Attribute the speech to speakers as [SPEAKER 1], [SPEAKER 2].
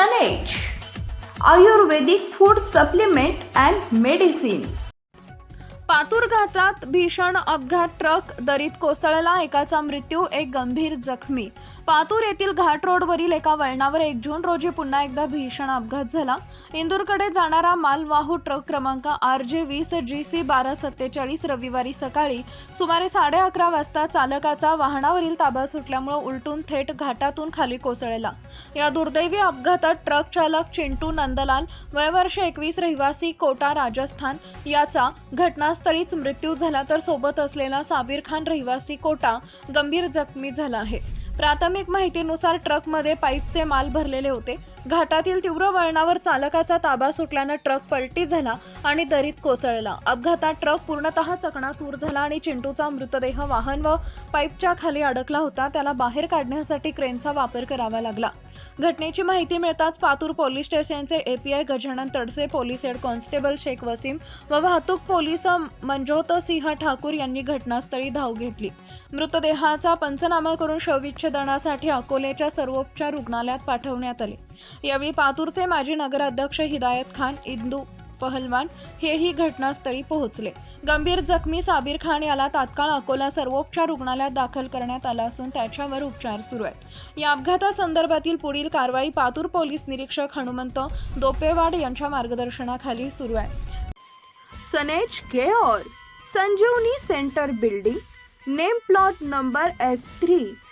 [SPEAKER 1] Sun Age Ayurvedic Food Supplement and Medicine.
[SPEAKER 2] Patur घाटात भीषण अपघात ट्रक दरीत कोसळला. एकाचा मृत्यू एक गंभीर जखमी. पातूर येथील घाट रोडवरील एका वळणावर एक जून रोजी पुन्हा एकदा भीषण अपघात झाला. इंदूरकडे जाणारा मालवाहू ट्रक क्रमांक आर जे वीस जी सी बारा सत्तेचाळीस रविवारी सकाळी सुमारे साडे अकरा वाजता चालकाचा वाहनावरील ताबा सुटल्यामुळे उलटून थेट घाटातून खाली कोसळला. या दुर्दैवी अपघातात ट्रक चालक चिंटू नंदलाल वयवर्ष एकवीस रहिवासी कोटा राजस्थान याचा घटना घटनास्थळीच मृत्यू झाला तर सोबत असलेला साबीर खान रहिवासी कोटा गंभीर जखमी झाला आहे. प्राथमिक माहितीनुसार ट्रकमध्ये पाईपचे माल भरलेले होते. घाटातील तीव्र वळणावर चालकाचा ताबा सुटल्यानं ट्रक पलटी झाला आणि दरीत कोसळला. अपघातात ट्रक पूर्णतः चकणाचूर झाला आणि चिंटूचा मृतदेह वाहन व पाईपच्या खाली अडकला होता. त्याला बाहेर काढण्यासाठी क्रेनचा वापर करावा लागला. घटनेची माहिती मिळताच पातूर पोलीस स्टेशनचे API Gajanan Tadse police head constable Shaikh Wasim व वाहतूक पोलीस मंजोत सिंह ठाकूर यांनी घटनास्थळी धाव घेतली. मृतदेहाचा पंचनामा करून शवविच्छेदनासाठी अकोलेच्या सर्वोपचार रुग्णालयात पाठवण्यात आले. यावेळी पातूरचे माजी नगराध्यक्ष हिदायत खान इंदू पहलवान हेही घटनास्थळी पोहोचले. गंभीर जखमी साबीर खान याला तात्काळ अकोला सर्वोपचार रुग्णालयात दाखल करण्यात आला असून त्याच्यावर उपचार सुरू आहेत. या अपघातासंदर्भातील पुढील कारवाई पातूर पोलीस निरीक्षक हनुमंत दोपेवाड यांच्या मार्गदर्शनाखाली सुरू आहे.
[SPEAKER 1] सनेज care Sanjeevani centre building name plot number S three.